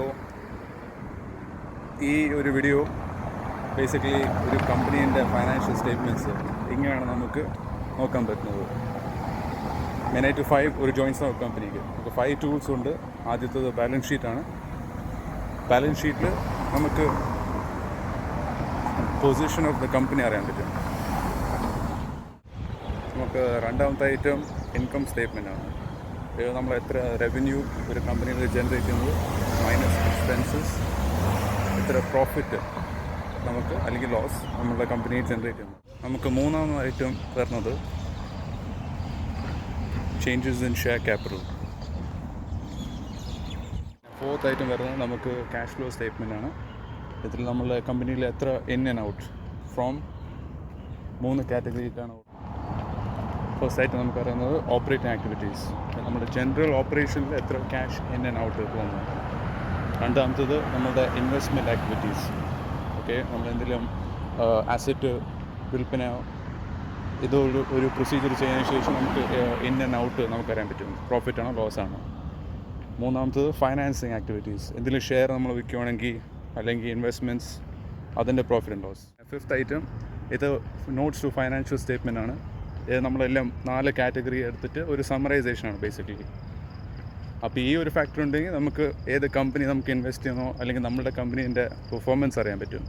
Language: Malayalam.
ഹലോ. ഈ ഒരു വീഡിയോ ബേസിക്കലി ഒരു കമ്പനീന്റെ ഫൈനാൻഷ്യൽ സ്റ്റേറ്റ്മെന്റ്സ് ഇങ്ങനെയാണ് നമുക്ക് നോക്കാൻ പറ്റുന്നത്. മെനൈറ്റ് ഫൈവ് ഒരു ജോയിൻസ് കമ്പനിക്ക് നമുക്ക് ഫൈവ് ടൂൾസ് ഉണ്ട്. ആദ്യത്തത് ബാലൻസ് ഷീറ്റാണ് ബാലൻസ് ഷീറ്റിൽ നമുക്ക് പൊസിഷൻ ഓഫ് ദ കമ്പനി അറിയാൻ പറ്റും. നമുക്ക് രണ്ടാമത്തെ ഐറ്റം ഇൻകം സ്റ്റേറ്റ്മെന്റ് ആണ്. നമ്മൾ എത്ര റവന്യൂ ഒരു കമ്പനിയിൽ ജനറേറ്റ് ചെയ്യുന്നത്? മൈനസ് എക്സ്പെൻസസ് ഇത്ര പ്രോഫിറ്റ് നമുക്ക് അല്ലെങ്കിൽ ലോസ് നമ്മളുടെ കമ്പനിയിൽ ജനറേറ്റ് ചെയ്യുന്നു. നമുക്ക് മൂന്നാമതായിട്ടും വരുന്നത് changes in share capital fourth item വരുന്നത് നമുക്ക് ക്യാഷ് ഫ്ലോ സ്റ്റേറ്റ്മെന്റ് ആണ്. ഇതിൽ നമ്മളുടെ കമ്പനിയിൽ എത്ര ഇൻ ആൻഡ് ഔട്ട് ഫ്രോം മൂന്ന് കാറ്റഗറിയിലാണ് ഫസ്റ്റ് ആയിട്ട് നമുക്ക് പറയുന്നത് ഓപ്പറേറ്റിംഗ് ആക്ടിവിറ്റീസ് നമ്മുടെ ജനറൽ ഓപ്പറേഷനിൽ എത്ര ക്യാഷ് ഇൻ ആൻഡ് ഔട്ട് പോകുന്നു. രണ്ടാമത്തത് നമ്മളുടെ ഇൻവെസ്റ്റ്മെന്റ് ആക്ടിവിറ്റീസ് ഓക്കെ നമ്മൾ അസറ്റ് വിൽപ്പന ഇതൊരു ഒരു പ്രൊസീജിയർ ചെയ്തതിന് ശേഷം നമുക്ക് ഇൻ ആൻഡ് ഔട്ട് നമുക്കറിയാൻ പറ്റും. പ്രോഫിറ്റ് ആണോ ലോസ് ആണോ? മൂന്നാമത്തത് ഫൈനാൻസിങ് ആക്ടിവിറ്റീസ് എന്തെങ്കിലും ഷെയർ നമ്മൾ വിൽക്കുകയാണെങ്കിൽ അല്ലെങ്കിൽ ഇൻവെസ്റ്റ്മെന്റ്സ് അതിന്റെ profit and loss fifth item ഇത് നോട്ട്സ് ടു ഫൈനാൻഷ്യൽ സ്റ്റേറ്റ്മെന്റ് ആണ്. ഇത് നമ്മളെല്ലാം നാല് കാറ്റഗറി എടുത്തിട്ട് ഒരു സമറൈസേഷൻ ആണ് ബേസിക്കലി അപ്പോൾ ഈ ഒരു ഫാക്ടർ ഉണ്ടെങ്കിൽ നമുക്ക് ഏത് കമ്പനി നമുക്ക് ഇൻവെസ്റ്റ് ചെയ്യണോ അല്ലെങ്കിൽ നമ്മുടെ കമ്പനീന്റെ പെർഫോമൻസ് അറിയാൻ പറ്റും.